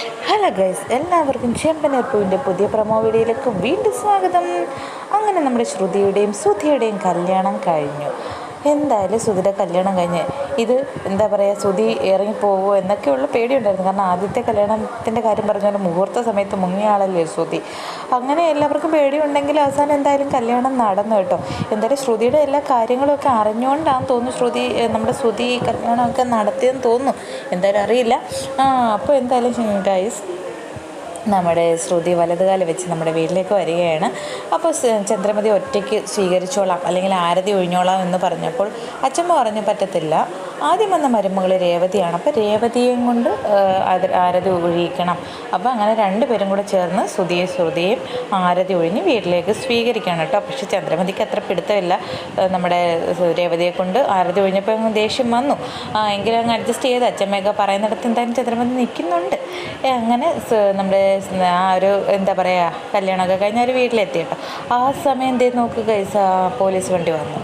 Hello guys എല്ലാവർക്കും ചെമ്പനർപ്പുവിന്റെ പുതിയ promo വീഡിയോയിലേക്ക് വീണ്ടും സ്വാഗതം. അങ്ങനെ നമ്മുടെ ശ്രുതിയുടെയും സുധിയുടെയും കല്യാണം കഴിഞ്ഞു. എന്തായാലും സുധിയുടെ കല്യാണം കഴിഞ്ഞ് ഇത് എന്താ പറയുക ശ്രുതി ഇറങ്ങിപ്പോകുമോ എന്നൊക്കെയുള്ള പേടിയുണ്ടായിരുന്നു. കാരണം ആദ്യത്തെ കല്യാണത്തിന്റെ കാര്യം പറഞ്ഞാൽ മുഹൂർത്ത സമയത്ത് മുങ്ങിയ ആളല്ലേ സുധി അങ്ങനെ എല്ലാവർക്കും പേടിയുണ്ടെങ്കിൽ അവസാനം എന്തായാലും കല്യാണം നടന്നു കേട്ടോ. എന്തായാലും ശ്രുതിയുടെ എല്ലാ കാര്യങ്ങളൊക്കെ അറിഞ്ഞുകൊണ്ടാണ് തോന്നുന്നു ശ്രുതി നമ്മുടെ ശ്രുതി കല്യാണമൊക്കെ നടത്തിയെന്ന് തോന്നുന്നു. എന്തായാലും അറിയില്ല. അപ്പോൾ എന്തായാലും ഗൈസ് നമ്മുടെ ശ്രുതി വലതുകാലം വെച്ച് നമ്മുടെ വീട്ടിലേക്ക് വരികയാണ്. അപ്പോൾ ചന്ദ്രമതി ഒറ്റയ്ക്ക് സ്വീകരിച്ചോളാം അല്ലെങ്കിൽ ആരതി ഒഴിഞ്ഞോളാം എന്ന് പറഞ്ഞപ്പോൾ അച്ഛമ്മ പറഞ്ഞു പറ്റത്തില്ല. ആദ്യം വന്ന മരുമകൾ രേവതിയാണ്. അപ്പോൾ രേവതിയെയും കൊണ്ട് ആരതി ഒഴിയിക്കണം. അപ്പോൾ അങ്ങനെ രണ്ടുപേരും കൂടെ ചേർന്ന് ശ്രുതിയെ ശ്രുതിയും ആരതി ഒഴിഞ്ഞ് വീട്ടിലേക്ക് സ്വീകരിക്കണം കേട്ടോ. പക്ഷേ ചന്ദ്രമതിക്ക് അത്ര പിടുത്തമില്ല. നമ്മുടെ രേവതിയെ കൊണ്ട് ആരതി ഒഴിഞ്ഞപ്പോൾ അങ്ങ് ദേഷ്യം വന്നു. എങ്കിലും അങ്ങ് അഡ്ജസ്റ്റ് ചെയ്ത് അച്ഛമ്മയൊക്കെ പറയുന്നിടത്ത് എന്തായാലും ചന്ദ്രമതി നിൽക്കുന്നുണ്ട്. അങ്ങനെ നമ്മുടെ ആ ഒരു എന്താ പറയുക കല്യാണമൊക്കെ കഴിഞ്ഞ ഒരു വീട്ടിലെത്തി കേട്ടോ. ആ സമയം എന്തേ നോക്കുക പോലീസ് വണ്ടി വന്നു.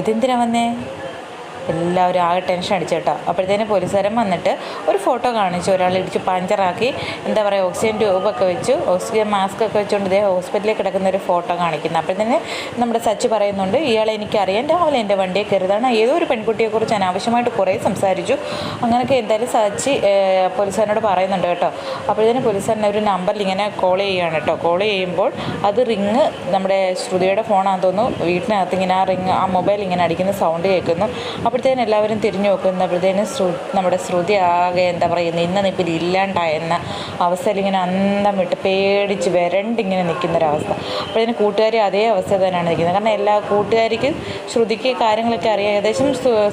ഇതെന്തിനാ വന്നേ? എല്ലാവരും ആകെ ടെൻഷൻ അടിച്ചു കേട്ടോ. അപ്പോഴത്തേനും പോലീസുകാരൻ വന്നിട്ട് ഒരു ഫോട്ടോ കാണിച്ചു. ഒരാൾ ഇടിച്ച് പഞ്ചറാക്കി എന്താ പറയുക ഓക്സിജൻ ട്യൂബൊക്കെ വെച്ചു. ഓക്സിജൻ മാസ്ക് ഒക്കെ വെച്ചുകൊണ്ട് ഇതേ ഹോസ്പിറ്റലിൽ കിടക്കുന്ന ഒരു ഫോട്ടോ കാണിക്കുന്നു. അപ്പോഴത്തേന് നമ്മുടെ സച്ച് പറയുന്നുണ്ട് ഇയാളെ എനിക്കറിയാം. രാവിലെ എന്റെ വണ്ടിയെ കയറിയതാണ് ഏതോ ഒരു പെൺകുട്ടിയെക്കുറിച്ച് അനാവശ്യമായിട്ട് കുറേ സംസാരിച്ചു. അങ്ങനെയൊക്കെ എന്തായാലും സച്ച് പോലീസുകാരനോട് പറയുന്നുണ്ട് കേട്ടോ. അപ്പോഴത്തേനും പോലീസുകാരൻ ഒരു നമ്പറിൽ ഇങ്ങനെ കോൾ ചെയ്യുകയാണ് കേട്ടോ. കോൾ ചെയ്യുമ്പോൾ അത് റിങ് നമ്മുടെ ശ്രുതിയുടെ ഫോണാണെന്ന് തോന്നുന്നു. വീട്ടിനകത്ത് ഇങ്ങനെ ആ റിങ് ആ മൊബൈൽ ഇങ്ങനെ അടിക്കുന്ന സൗണ്ട് കേൾക്കുന്നു. അപ്പോഴത്തേനും എല്ലാവരും തിരിഞ്ഞു നോക്കുന്നപ്പോഴത്തേനും ശ്രു നമ്മുടെ ശ്രുതി ആകെ എന്താ പറയുക നിന്ന നിപ്പിൽ ഇല്ലാണ്ടായെന്ന അവസ്ഥയിൽ ഇങ്ങനെ അന്തം വിട്ട് പേടിച്ച് വരണ്ടിങ്ങനെ നിൽക്കുന്നൊരവസ്ഥ. അപ്പോഴത്തേനും കൂട്ടുകാരി അതേ അവസ്ഥ തന്നെയാണ് നിൽക്കുന്നത്. കാരണം എല്ലാ കൂട്ടുകാരിക്ക് ശ്രുതിക്ക് കാര്യങ്ങളൊക്കെ അറിയാം. ഏകദേശം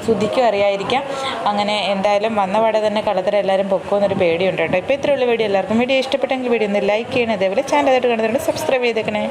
ശ്രുതിക്കും അറിയായിരിക്കാം. അങ്ങനെ എന്തായാലും വന്നപാടെ തന്നെ കളത്തിൽ എല്ലാവരും പൊക്കുമെന്നൊരു പേടിയുണ്ട് കേട്ടോ. ഇപ്പോൾ ഇത്രയുള്ള വീഡിയോ. എല്ലാവർക്കും വീഡിയോ ഇഷ്ടപ്പെട്ടെങ്കിൽ വീഡിയോ ഒന്ന് ലൈക്ക് ചെയ്യണം. അതേപോലെ ചാനൽ ആയിട്ട് സബ്സ്ക്രൈബ് ചെയ്തേക്കണേ.